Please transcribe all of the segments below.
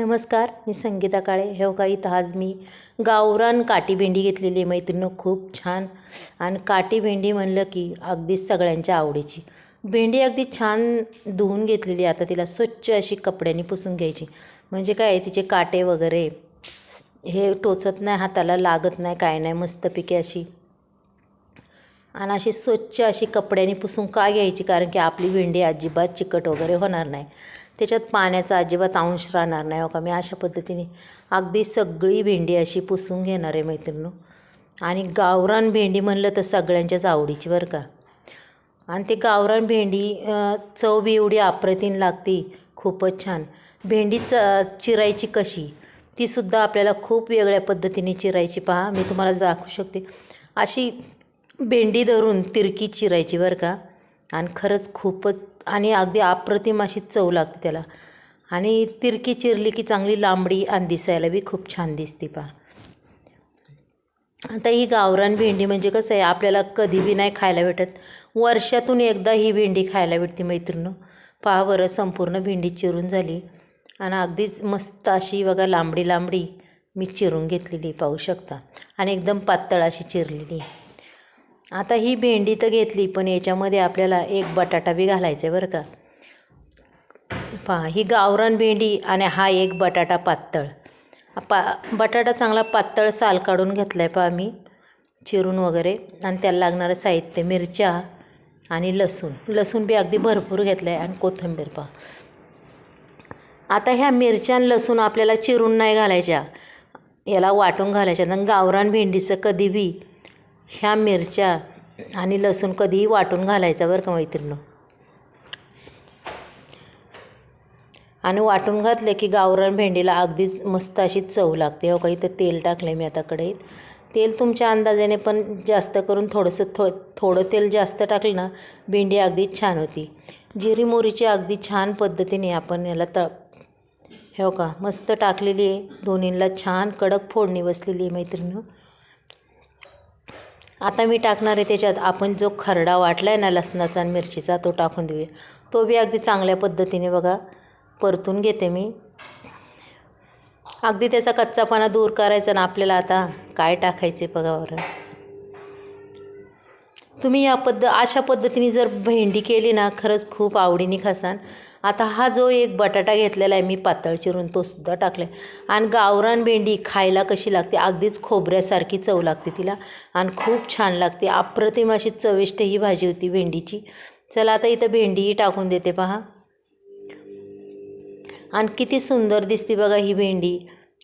नमस्कार मी संगीता काळे. हे हो बघा आज मी गावरान काटीभेंडी घेतलेली आहे मैत्रिणी खूप छान. आणि काटीभेंडी म्हणलं की अगदीच सगळ्यांच्या आवडीची. भेंडी अगदी छान धुवून घेतलेली आहे. आता तिला स्वच्छ अशी कपड्यांनी पुसून घ्यायची. म्हणजे काय आहे, तिचे काटे वगैरे हे टोचत नाही हाताला लागत नाही काय नाही मस्तपैकी अशी. आणि अशी स्वच्छ अशी कपड्याने पुसून का घ्यायची? कारण की आपली भेंडी अजिबात चिकट वगैरे होणार नाही. त्याच्यात पाण्याचा अजिबात अंश राहणार नाही हो का? मी अशा पद्धतीने अगदी सगळी भेंडी अशी पुसून घेणार आहे मैत्रिणी आणि गावरान भेंडी म्हणलं तर सगळ्यांच्याच आवडीची बरं का. आणि ते गावरान भेंडी चव बी एवढी अप्रतिम लागते. खूपच छान. भेंडी च चिरायची कशी? तीसुद्धा आपल्याला खूप वेगळ्या पद्धतीने चिरायची. पहा मी तुम्हाला दाखवू शकते. अशी भेंडी धरून तिरकी चिरायची बरं का. आणि खरंच खूपच आणि अगदी अप्रतिम अशी चव लागते त्याला. आणि तिरकी चिरली की चांगली लांबडी आणि दिसायला बी खूप छान दिसते पहा. आता ही गावरान भेंडी म्हणजे कसं आहे आपल्याला कधी बी नाही खायला भेटत. वर्षातून एकदा ही भेंडी खायला भेटते मैत्रिणी पहा बरं संपूर्ण भेंडी चिरून झाली. आणि अगदीच मस्त अशी बघा लांबडी लांबडी मी चिरून घेतलेली पाहू शकता. आणि एकदम पातळ अशी चिरलेली. आता ही भेंडी तर घेतली पण याच्यामध्ये आपल्याला एक बटाटा बी घालायचा आहे बरं का. पहा ही गावरान भेंडी आणि हा एक बटाटा पातळ. पा बटाटा चांगला पातळ साल काढून घेतला आहे पहा मी चिरून वगैरे. आणि त्याला लागणारं साहित्य मिरच्या आणि लसूण. लसूण बी अगदी भरपूर घेतलं आहे आणि कोथिंबीर पहा. आता ह्या मिरच्या आणि लसूण आपल्याला चिरून नाही घालायच्या. याला वाटून घालायच्या. आणि गावरान भेंडीचं कधी बी ह्या मिरच्या आणि लसूण कधीही वाटून घालायचा बरं का मैत्रिणीनं. आणि वाटून घातले की गावरान भेंडीला अगदीच मस्त अशी चव लागते. हो का इथं तेल टाकलं मी आता कढईत. तेल तुमच्या अंदाजाने पण जास्त करून थोडंसं थो थोडं तेल जास्त टाकलं ना भेंडी अगदीच छान होती. जिरी मोरीची अगदी छान पद्धतीने आपण याला त हो का मस्त टाकलेली आहे. दोन्हीला छान कडक फोडणी बसलेली आहे मैत्रिणी आता मी टाकणार आहे त्याच्यात. आपण जो खरडा वाटला आहे ना लसणाचा आणि मिरचीचा तो टाकून देऊया. तो बी अगदी चांगल्या पद्धतीने बघा परतून घेते मी. अगदी त्याचा कच्चापणा दूर करायचा ना आपल्याला आता काय टाकायचे बघा बरं. तुम्ही या पद्ध अशा पद्धतीने जर भेंडी केली ना खरंच खूप आवडीने खासान. आता हा जो एक बटाटा घेतलेला आहे मी पातळ चिरून तो सुद्धा टाकला आहे आणि गावरान भेंडी खायला कशी लागते अगदीच खोबऱ्यासारखी चव लागते तिला. आणि खूप छान लागते. अप्रतिम अशी चविष्ट ही भाजी होती भेंडीची. चला आता इथं भेंडीही टाकून देते पहा. आणि किती सुंदर दिसते बघा ही भेंडी.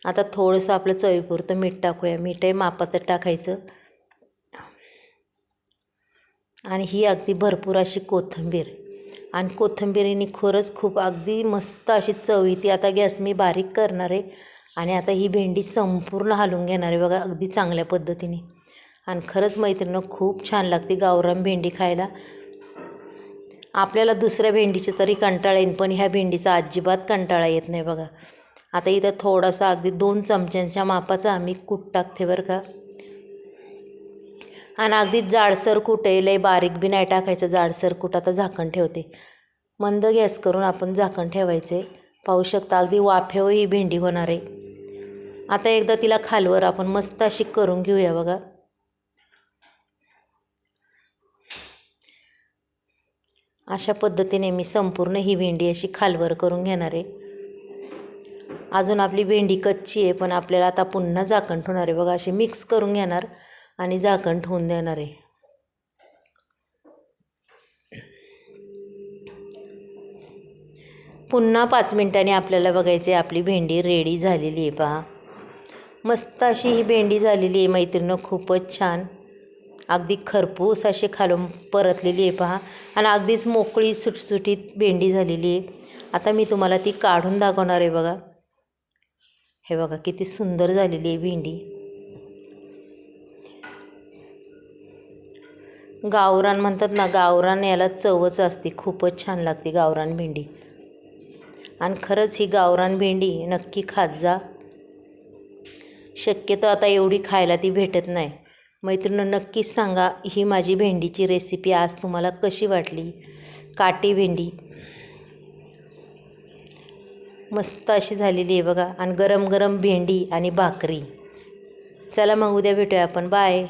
आता थोडंसं आपलं चवीपुरतं मीठ टाकूया. मीठही मापातच टाकायचं. आणि ही अगदी भरपूर अशी कोथिंबीर. आणि कोथिंबीरीने खरंच खूप अगदी मस्त अशी चव येते आता गॅस मी बारीक करणार आहे. आणि आता ही भेंडी संपूर्ण हलवून घेणार आहे बघा अगदी चांगल्या पद्धतीने. आणि खरंच मैत्रिणं खूप छान लागते गावरान भेंडी खायला. आपल्याला दुसऱ्या भेंडीचे तरी कंटाळा येईन पण ह्या भेंडीचा अजिबात कंटाळा येत नाही बघा. आता इथं थोडासा अगदी दोन चमच्यांच्या मापाचा आम्ही कूट टाकते बरं का. आणि अगदी जाडसर कुट आहे लय बारीक बी नाही टाकायचं जाडसर कुट आता झाकण ठेवते. मंद गॅस करून आपण झाकण ठेवायचे. पाहू शकता अगदी वाफेव ही भेंडी होणार आहे. आता एकदा तिला खालवर आपण मस्त अशी करून घेऊया बघा. अशा पद्धतीने मी संपूर्ण ही भेंडी अशी खालवर करून घेणार आहे. अजून आपली भेंडी कच्ची आहे पण आपल्याला आता पुन्हा झाकण ठेवणार आहे. बघा अशी मिक्स करून घेणार. आणि झाकण ठेवून देणार आहे. पुन्हा पाच मिनिटांनी आपल्याला बघायचे आपली भेंडी रेडी झालेली आहे पहा. मस्त अशी ही भेंडी झालेली आहे मैत्रिणं खूपच छान. अगदी खरपूस अशी खालून परतलेली आहे पहा. आणि अगदीच मोकळी सुटसुटीत भेंडी झालेली आहे. आता मी तुम्हाला ती काढून दाखवणार आहे बघा. हे बघा किती सुंदर झालेली आहे भेंडी. गावरान म्हणतात ना गावरान याला चवच असते. खूपच छान लागते गावरान भेंडी. आणि खरंच ही गावरान भेंडी नक्की खात जा. शक्यतो आता एवढी खायला ती भेटत नाही. मैत्रिणी नक्कीच सांगा ही माझी भेंडीची रेसिपी आज तुम्हाला कशी वाटली? काटी भेंडी. मस्त अशी झालेली आहे बघा. आणि गरम गरम भेंडी आणि भाकरी. चला मग उद्या भेटूया आपण. बाय